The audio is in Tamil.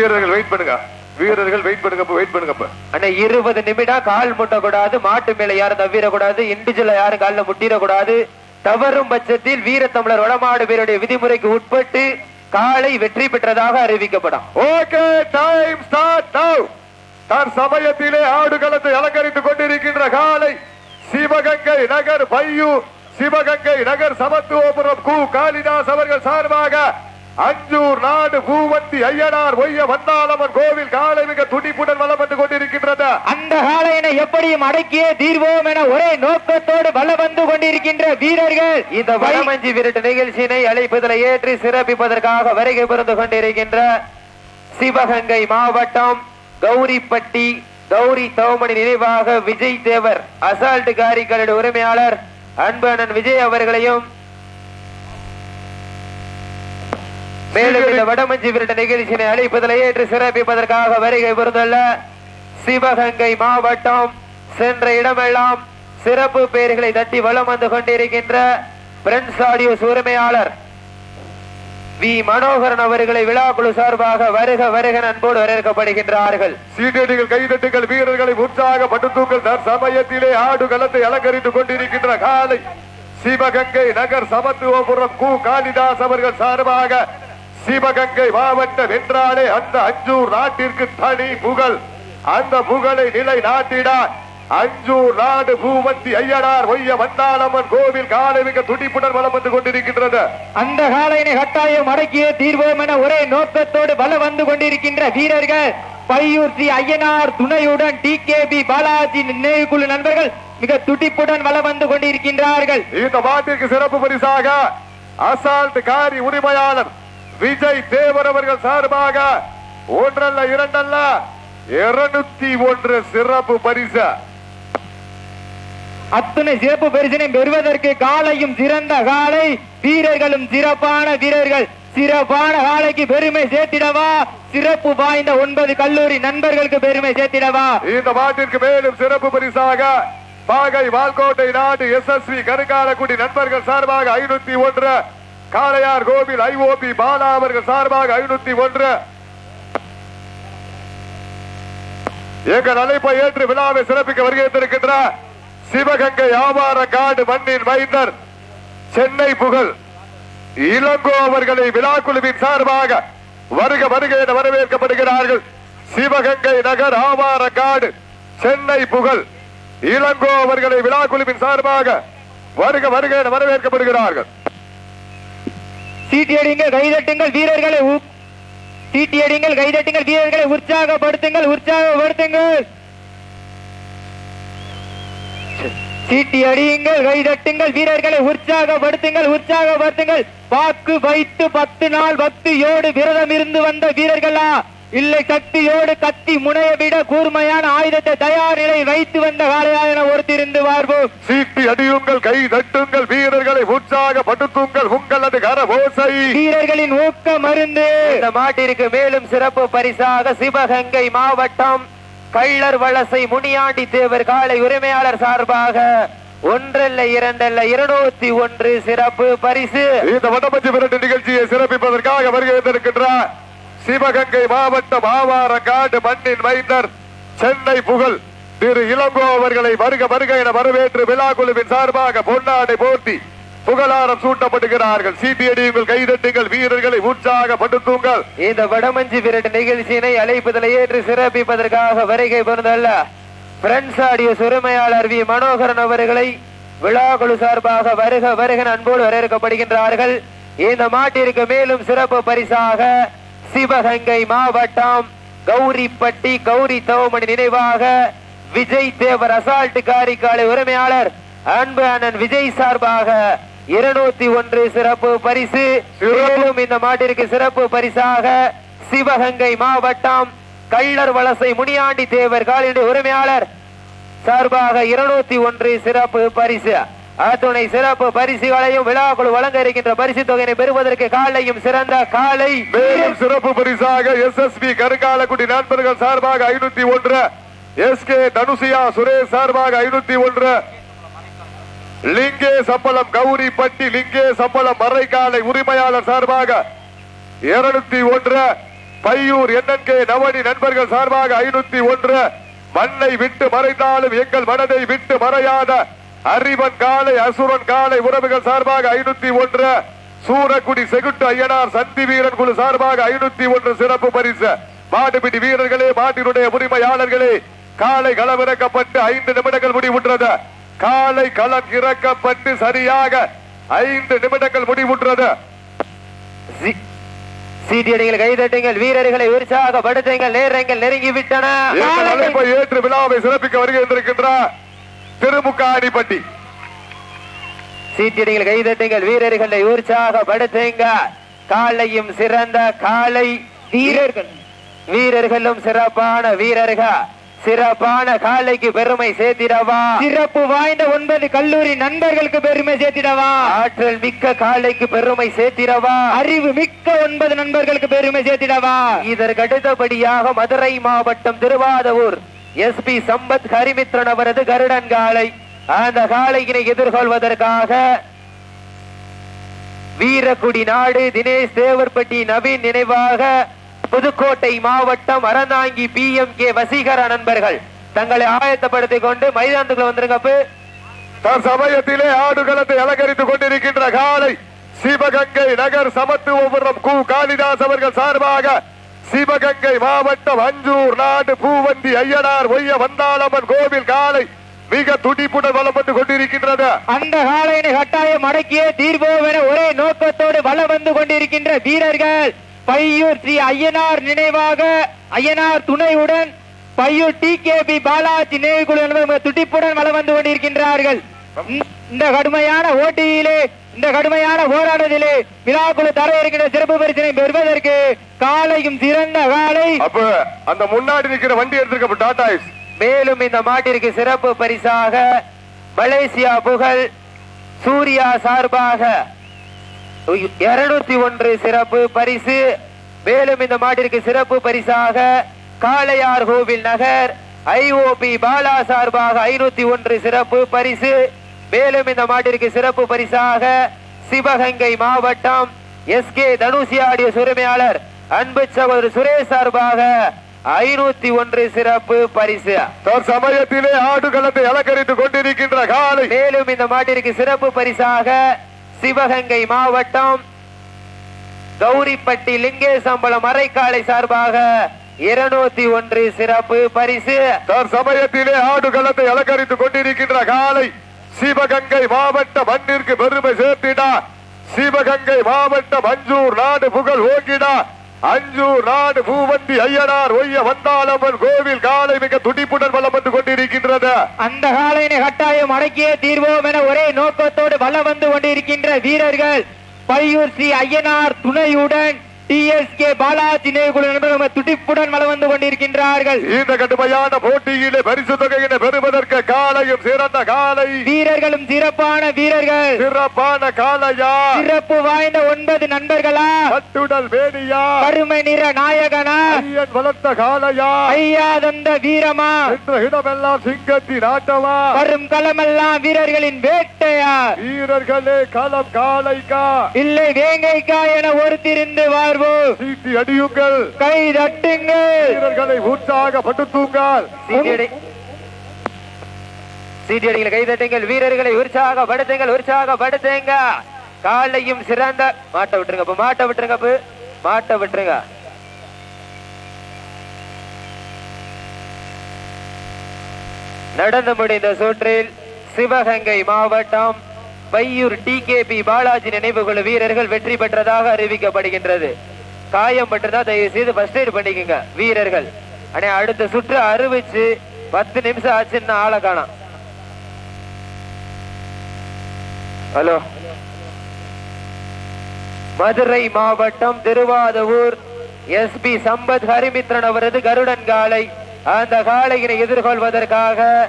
வீரர்கள் வெயிட் பண்ணுங்க. வீரர்கள் வெயிட் பண்ணுங்க வெயிட் பண்ணுங்க அண்ணா இருபது நிமிடம் கால் முட்டக்கூடாது மாட்டு மேல யாரும் தவிரக்கூடாது இண்டிவிஜுவலா யாரும் காலில் முட்டிடக்கூடாது. தவறும் பட்சத்தில் வீரத்தமிழர் வடமாடு பேருடைய விதிமுறைக்கு உட்பட்டு காலை வெற்றி பெற்றதாக அறிவிக்கப்படும். ஓகே டைம் ஸ்டார்ட் நவ் தன் சமயத்திலே ஆடுகளத்தை அலங்கரித்துக் கொண்டிருக்கின்ற காலை சிவகங்கை நகர் பையூ சிவகங்கை நகர் சமத்துவபுரம் கு. காளிதாஸ் அவர்கள் சார்பாக ஐயனார் ஒய்ய வந்தாளம்மன் கோவில் காலை மிக துடிப்புடன் வந்து கொண்டிருக்கின்றது. அந்த காலையினை எப்படியும் அடக்கியே தீர்வோம் என ஒரே நோக்கத்தோடு வந்து கொண்டிருக்கின்ற வீரர்கள். இந்த வடமஞ்சி விரட்டு நிகழ்ச்சியினை அழைப்பதில் ஏற்றி சிறப்பிப்பதற்காக வருகை புரிந்து கொண்டிருக்கின்ற சிவகங்கை மாவட்டம் கௌரிப்பட்டி கௌரி தோமணி நினைவாக விஜய் தேவர் அசால்ட் காரிகளுடைய உரிமையாளர் அன்பு அண்ணன் விஜய் அவர்களையும் மேலும் இந்த வடமஞ்சி விரட்ட நிகழ்ச்சியினை அழைப்பதில் ஏற்று சிறப்பிப்பதற்காக வருகை புரிந்துள்ள சிவகங்கை மாவட்டம் சென்ற இடமெல்லாம் சிறப்பு பெயர்களை தட்டி வலம் வந்து கொண்டிருக்கின்ற பிரெண்ட்ஸ் ஆடியோஸ் உரிமையாளர் வி. மனோகரன் அவர்களை விழாக்குழு சார்பாக வருக வருக அன்போடு வரவேற்கப்படுகின்றார்கள். சீட்டடிகள் கைதட்டுகள் வீரர்களை உற்சாகப்படுத்துங்கள் தன் சமயத்திலே ஆடுகளத்தை அலங்கரித்துக் கொண்டிருக்கின்ற காலை சிவகங்கை நகர் சமத்துவபுரம் கு. காளிதாஸ் அவர்கள் சார்பாக சிவகங்கை மாவட்டம் என்றாலே அந்த அஞ்சூர் நாட்டிற்கு தனி புகழ். அந்த புகழை நிலை நாட்டிட அஞ்சூர் நாடு பூவந்தி ஐயனார் ஒய்ய வந்தாளம்மன் கோவில் காலை மிக துடிப்புடன் வலம் வந்து கொண்டிருக்கின்றது. அந்த காலையினை கட்டாயம் அடக்கியே தீர்வோம் என ஒரே நோக்கத்தோடு வல வந்து கொண்டிருக்கின்ற வீரர்கள் பையூர் ஸ்ரீ ஐயனார் துணையுடன் டி கே பி பாலாஜி நினைவுக்குழு நண்பர்கள் மிக துடிப்புடன் வல வந்து கொண்டிருக்கின்றார்கள். இந்த மாட்டிற்கு சிறப்பு பரிசாக அசால்ட் காரி உரிமையாளர் விஜய் தேவர் அவர்கள் சார்பாக ஒன்றல்ல இரண்டல்ல இருநூத்தி ஒன்று சிறப்பு பரிசு. அத்துணை சிறப்பு பரிசினை பெறுவதற்கு காலையும் சிறந்த காலை வீரர்களும் சிறப்பான வீரர்கள். சிறப்பான காலைக்கு பெருமை சேர்த்திடவா? சிறப்பு வாய்ந்த ஒன்பது கல்லூரி நண்பர்களுக்கு பெருமை சேர்த்திடவா? இந்த மாட்டிற்கு மேலும் சிறப்பு பரிசாக பாகை வால்கோட்டை நாடு எஸ்எஸ்வி கருக்காலக்குடி நண்பர்கள் சார்பாக ஐநூத்தி ஒன்று காளையார் கோவில் ஐஓபி பாலா அவர்கள் சார்பாக ஐநூத்தி ஒன்று. எங்கள் அழைப்பை ஏற்று விழாவை சிறப்பிக்க வருகின்றிருக்கின்ற சிவகங்கை வியாபார காடு மண்ணின் மைந்தர் சென்னை புகழ். இளங்கோ அவர்களை விழாக்குழுவின் சார்பாக வருக வருக என வரவேற்கப்படுகிறார்கள். சிவகங்கை நகர் ஆவார காடு சென்னை புகழ். இளங்கோ அவர்களை விழாக்குழுவின் சார்பாக வருக வருக என வரவேற்கப்படுகிறார்கள். சீட்டியடிங்கள் கைதட்டுங்கள் வீரர்களை சீட்டியடிங்கள் கைதட்டுங்கள் வீரர்களை உற்சாகப்படுத்துங்கள் உற்சாகப்படுத்துங்கள். சீட்டி அடியுங்கள் கைதட்டுங்கள் வீரர்களை உற்சாகப்படுத்துங்கள் உற்சாகப்படுத்துங்கள். வாக்கு வைத்து பத்து நாள் பக்தியோடு விரதம் இருந்து வந்த வீரர்களா? இல்லை சக்தியோடு கத்தி முனைய விட கூர்மையான ஆயுதத்தை தயார் நிலையில் வைத்து வந்த காளையா என ஒருத்திருந்து பார்ப்போம். சீட்டி அடியுங்கள் கை தட்டுங்கள் வீரர்களை உற்சாகப்படுத்துங்கள் உங்களது கரபோசை. வீரர்களின் ஊக்க மருந்து. இந்த மாட்டிற்கு மேலும் சிறப்பு பரிசாக சிவகங்கை மாவட்டம் கள்ளர் வலசை முனியாண்டி தேவர் காலை உரிமையாளர் சார்பாக ஒன்றல்ல இரண்டல்ல இருநூத்தி ஒன்று சிறப்பு பரிசு. இந்த விரட்டு நிகழ்ச்சியை சிறப்பிப்பதற்காக வருகின்ற சிவகங்கை மாவட்டம் ஆவார காடு மண்ணின் மைந்தர் சென்னை புகழ். திரு இளங்கோ அவர்களை வருக வருக என வரவேற்று விழா குழுவின் சார்பாக பொன்னாடை போர்த்தி புகழாரம் சூட்டப்படுகிறார்கள். சிபிஐடியுங்கள் கைதட்டுங்கள் வீரர்களை உற்சாகப்படுத்துங்கள். இந்த வடமஞ்சி விரட்டு நிகழ்ச்சியினை அழைப்பதில் ஏற்று சிறப்பிப்பதற்காக வருகை பிறந்தல்ல பிரெண்ட்ஸ் ஆடிய உரிமையாளர் வி. மனோகரன் அவர்களை விழாக்குழு சார்பாக வருக வருக அன்போடு வரவேற்கப்படுகின்றார்கள். இந்த மாட்டிற்கு மேலும் சிறப்பு பரிசாக சிவகங்கை மாவட்டம் கௌரிப்பட்டி கௌரி தவமணி நினைவாக விஜய் தேவர் அசால்ட் காரிக்காலை உரிமையாளர் அன்பு அண்ணன் விஜய் சார்பாக இருநூத்தி ஒன்று சிறப்பு பரிசு. மேலும் இந்த மாட்டிற்கு சிறப்பு பரிசாக சிவகங்கை மாவட்டம் கள்ளர் வலசை முனியாண்டி தேவர் காலினுடைய உரிமையாளர் சார்பாக இருநூத்தி ஒன்று சிறப்பு பரிசு. அத்துணை சிறப்பு பரிசுகளையும் விழாக்குழு வழங்க இருக்கின்ற பரிசு தொகையை பெறுவதற்கு காலையும் சிறந்த காலை. மேலும் சிறப்பு பரிசாக எஸ் எஸ் பி கருங்காலக்குடி நண்பர்கள் சார்பாக ஐநூத்தி ஒன்று. எஸ் கே தனுசியா சுரேஷ் சார்பாக ஐநூத்தி ஒன்று. லிங்கே சம்பளம் கௌரி பட்டி லிங்கே சம்பளம் மறைக்காலை உரிமையாளர் சார்பாக இருநூத்தி ஒன்று. பையூர் என்என்கே நவனி நண்பர்கள் சார்பாக ஐநூத்தி ஒன்று. மண்ணை விட்டு மறைந்தாலும் எங்கள் மனதை விட்டு மறையாத அறிவன் காலை அசுரன் காலை உறவுகள் சார்பாக ஐநூத்தி ஒன்று. சூரக்குடி செகுட்டு ஐயனார் சந்தி வீரன் குழு சார்பாக ஐநூத்தி ஒன்று சிறப்பு பரிசு. மாடுபிடி வீரர்களே மாட்டினுடைய உரிமையாளர்களே காலை களமிறக்கப்பட்டு ஐந்து நிமிடங்கள் முடிவுற்றது. காலை களம் இறக்கப்பட்டு சரியாக ஐந்து நிமிடங்கள் முடிவுற்றது. சீட்டியடிகள் கைதட்டுங்கள் வீரர்களை உற்சாகப்படுத்துங்கள் நேரங்கள் நெருங்கி விட்டன ஏற்று விழாவை சிறப்பிக்க வருகின்றிருக்கின்ற திருமுக்காடிப்பட்டி சீட்டியடிகள் கைதட்டுங்கள் வீரர்களை உற்சாகப்படுத்துங்க காலையும் சிறந்த காலை வீரர்கள். வீரர்களும் சிறப்பான வீரர்கள். சிறப்பான காலைக்கு பெருமை சேர்த்திடவா? சிறப்பு வாய்ந்த ஒன்பது கல்லூரி நண்பர்களுக்கு பெருமை சேர்த்திடவா? ஆற்றல் மிக்க காலைக்கு பெருமை சேர்த்திடவா? அறிவு மிக்க ஒன்பது நண்பர்களுக்கு பெருமை சேர்த்திடவா? இதற்கு அடுத்தபடியாக மதுரை மாவட்டம் எஸ் எஸ்பி சம்பத் ஹரிமித்ரன் அவரது கருடன் காலை. அந்த காலையினை எதிர்கொள்வதற்காக வீரக்குடி நாடு தினேஷ் தேவர்பட்டி நவீன் நினைவாக புதுக்கோட்டை மாவட்டம் அறந்தாங்கி பி எம் கே வசீகர நண்பர்கள். தங்களை ஆயத்தப்படுத்திக் கொண்டு மைதானத்துக்குள்ள வந்துருங்கப்பு சமயத்திலே ஆடுகளத்தை அலங்கரித்துக் கொண்டிருக்கின்ற காலை. சிவகங்கை நகர் சமத்துவபுரம் கு. காளிதாஸ் அவர்கள் சார்பாக சிவகங்கை மாவட்டம் அஞ்சூர் நாடு பூவந்தி ஐயனார் ஒய்ய வந்தாளம்மன் கோவில் காலை மிக துடிப்புடன் வளம் வந்து கொண்டிருக்கின்றது. அந்த காலையினை கட்டாயம் அடக்கியே தீர்வோவென என ஒரே நோக்கத்தோடு வலம் வந்து கொண்டிருக்கின்ற வீரர்கள். பையூர் ஸ்ரீ ஐயனார் நினைவாக ஐயனார் துணையுடன் Paiyur T K P Balaji நினைவுக்குழு துடிப்புடன் வலம் வந்து கொண்டிருக்கின்றார்கள். இந்த கடுமையான ஓட்டியிலே இந்த கடுமையான போராட்டத்திலே விழாக்குழு தர இருக்கின்ற சிறப்பு பரிசினை பெறுவதற்கு காலையும் சிறந்த காலை. அப்ப அந்த முன்னாடி நிக்கிற வண்டி எடுத்திருக்க டாடா. மேலும் இந்த மாட்டிற்கு சிறப்பு பரிசாக மலேசியா புகழ் சூர்யா சார்பாக இருநூத்தி ஒன்று சிறப்பு பரிசு. மேலும் இந்த மாட்டிற்கு சிறப்பு பரிசாக காளையார் கோவில் நகர் ஐஓபி பாலா சார்பாக ஐநூத்தி ஒன்று சிறப்பு பரிசு. மேலும் இந்த மாட்டிற்கு சிறப்பு பரிசாக சிவகங்கை மாவட்டம் எஸ் கே தனுசியாடிய உரிமையாளர் அன்பு சகோதரர் சுரேஷ் சார்பாக ஐநூத்தி ஒன்று சிறப்பு பரிசு. தற்சமயத்திலே ஆடுகளத்தை அலங்கரித்துக் கொண்டிருக்கின்ற காலை. மேலும் இந்த மாட்டிற்கு சிறப்பு பரிசாக சிவகங்கை மாவட்டம் கௌரிப்பட்டி லிங்கேசம்பலம் அரைக்காலை சார்பாக இருநூத்தி ஒன்று சிறப்பு பரிசு. தற்சமயத்திலே ஆடுகளத்தை அலங்கரித்துக் கொண்டிருக்கின்ற காலை. சிவகங்கை மாவட்ட மண்ணிற்கு பெருமை சேர்த்திடா. சிவகங்கை மாவட்டம் அஞ்சூர் நாடு புகழ் ஓங்கிடா. அஞ்சூர் நாடு பூவந்தி ஐயனார் ஒய்ய வந்தாளம்மன் கோவில் காலை மிக துடிப்புடன் வலம் வந்து கொண்டிருக்கின்றது. அந்த காலையினை கட்டாயம் அடக்கியே தீர்வோம் என ஒரே நோக்கத்தோடு வலம் வந்து கொண்டிருக்கின்ற வீரர்கள் பையூர் ஸ்ரீ ஐயனார் துணையுடன் டிஎஸ்கே பாலாஜி நேகுழு நண்பர்கள் துடிப்புடன் வலம் வந்து கொண்டிருக்கின்றார்கள் இந்த கடுமையான போட்டியிலே பரிசு தொகையினை பெறுவதற்கு காலையும் சிறந்த காலை வீரர்களும் சிறப்பான வீரர்கள். சிறப்பான காலையா சிறப்பு வாய்ந்த ஒன்பது நண்பர்களா? கட்டுடல் வேணியா கருமை நிற நாயகனா? ஐயன் வளர்த்த காலையா ஐயா தந்த வீரமா? என்ற இடமெல்லாம் சிங்கத்தின் ஆட்டமா வரும் களமெல்லாம் வீரர்களின் வேட்டையா? வீரர்களே களம் காலைக்கா இல்லை வேங்கைக்கா என ஒருத்திருந்து வாழ்வோம் சீட்டி அடியுங்கள். கை தட்டுங்கள். வீரர்களை உற்சாகப்படுத்துங்கள். சீட்டியடி சீட்டியடிகள் கைதட்டுங்கள் வீரர்களை உற்சாகப்படுத்துங்கள் உற்சாகப்படுத்துங்க காலையும் சிறந்த. மாட்ட விட்டுருங்க மாட்ட விட்டுருங்க மாட்ட விட்டுருங்க. நடந்து முடிந்த சுற்றில் சிவகங்கை மாவட்டம் பையூர் டிகேபி பாலாஜி நினைவுக்குழு வீரர்கள் வெற்றி பெற்றதாக அறிவிக்கப்படுகின்றது. காயம் பட்டுதான் தயவு செய்து ஃபர்ஸ்ட் எய்ட் பண்ணிக்கோங்க வீரர்கள். அண்ணே அடுத்த சுற்று அறிவிச்சு பத்து நிமிஷம் ஆச்சுன்னா ஆளை காணும். ஹலோ. மதுரை மாவட்டம் திருவாதவூர் எஸ்பி சம்பத் ஹரிமித்ரன் அவரது கருடன் காலை. அந்த காளையினை எதிர்கொள்வதற்காக